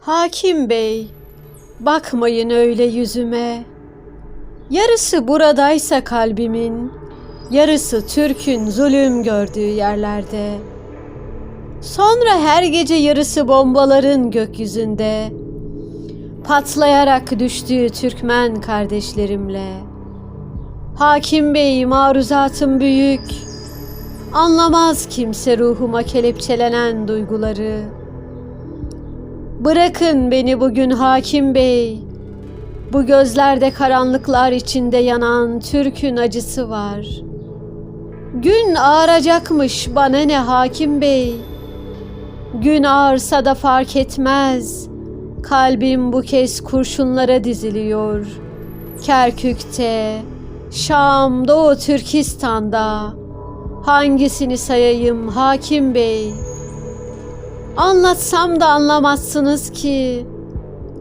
Hakim Bey, bakmayın öyle yüzüme. Yarısı buradaysa kalbimin, yarısı Türk'ün zulüm gördüğü yerlerde. Sonra her gece yarısı bombaların gökyüzünde, patlayarak düştüğü Türkmen kardeşlerimle. Hakim Bey maruzatım büyük, anlamaz kimse ruhuma kelepçelenen duyguları. Bırakın beni bugün hakim bey. Bu gözlerde karanlıklar içinde yanan Türk'ün acısı var. Gün ağaracakmış bana ne hakim bey. Gün ağarsa da fark etmez. Kalbim bu kez kurşunlara diziliyor. Kerkük'te, Şam, Doğu Türkistan'da. Hangisini sayayım hakim bey?'' Anlatsam da anlamazsınız ki.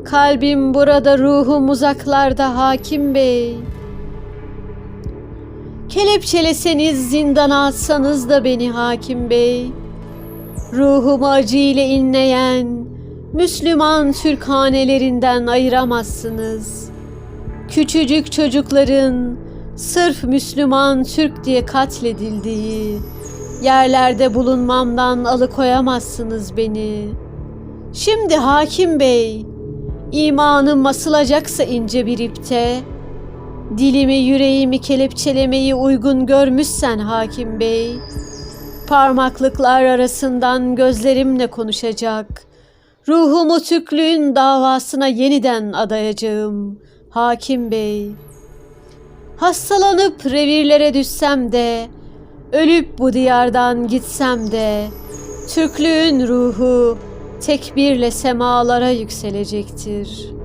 Kalbim burada, ruhum uzaklarda hakim bey. Kelepçeleseniz zindana atsanız da beni hakim bey. Ruhumu acı ile inleyen Müslüman Türk hanelerinden ayıramazsınız. Küçücük çocukların sırf Müslüman Türk diye katledildiği, Yerlerde bulunmamdan alıkoyamazsınız beni. Şimdi hakim bey, imanım asılacaksa ince bir ipte, dilimi yüreğimi kelepçelemeyi uygun görmüşsen hakim bey, parmaklıklar arasından gözlerimle konuşacak, ruhumu Türklüğün davasına yeniden adayacağım hakim bey. Hastalanıp revirlere düşsem de, Ölüp bu diyardan gitsem de Türklüğün ruhu tekbirle semalara yükselecektir.''